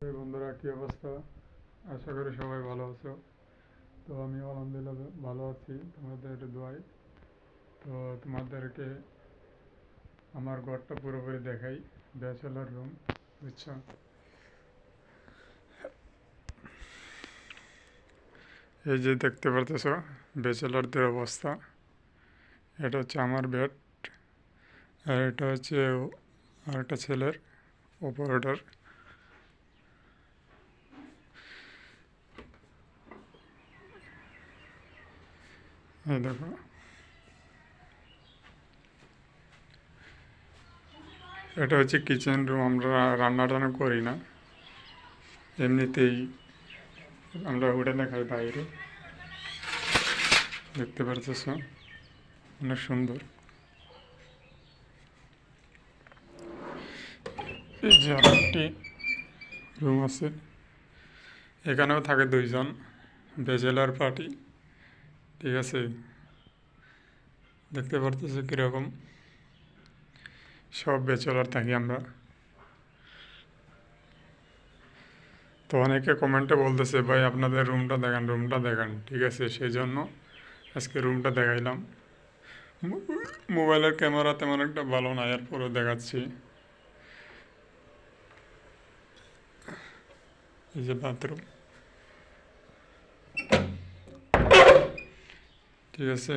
বন্ধুরা, কী অবস্থা? আশা করি সবাই ভালো আছো। তো আমি আলহামদুলিল্লাহ ভালো আছি, তোমাদের দোয়াই তো তোমাদেরকে আমার ঘরটা পুরোপুরি দেখাই। ব্যাচেলার রুম, বুঝছ? এই যে দেখতে পারতেছো, ব্যাচেলারদের অবস্থা। এটা হচ্ছে আমার বেড, আর এটা হচ্ছে আর একটা ছেলের অপারেটর এই দেখো। এটা হচ্ছে কিচেন রুম আমরা রান্না টান্না করি না। এমনিতেই আমরা হোটেলে খাই বাইরে। দেখতে পারতেছ? অনেক সুন্দর। এই যে আরেকটি রুম আছে। এখানেও থাকে দুইজন ব্যাচেলার পার্টি ঠিক আছে। দেখতে পারতেছো কীরকম? সব বেচলার থাকি আমরা। তো অনেকে কমেন্টে বলতেছে, ভাই, আপনাদের রুমটা দেখান রুমটা দেখান। ঠিক আছে সেই জন্য আজকে রুমটা দেখাইলাম। মোবাইলের ক্যামেরা তেমন একটা ভালো না এরপরও দেখাচ্ছি। এই যে বাথরুম ঠিক আছে?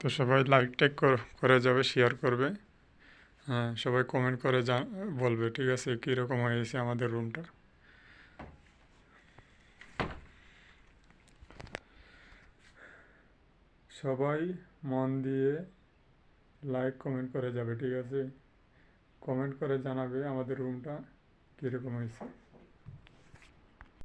তো সবাই লাইক টেক করে যাবে শেয়ার করবে। হ্যাঁ সবাই কমেন্ট করে জা বলবে, ঠিক আছে? কীরকম হয়েছে আমাদের রুমটা সবাই মন দিয়ে লাইক কমেন্ট করে যাবে, ঠিক আছে? কমেন্ট করে জানাবে আমাদের রুমটা কীরকম হয়েছে।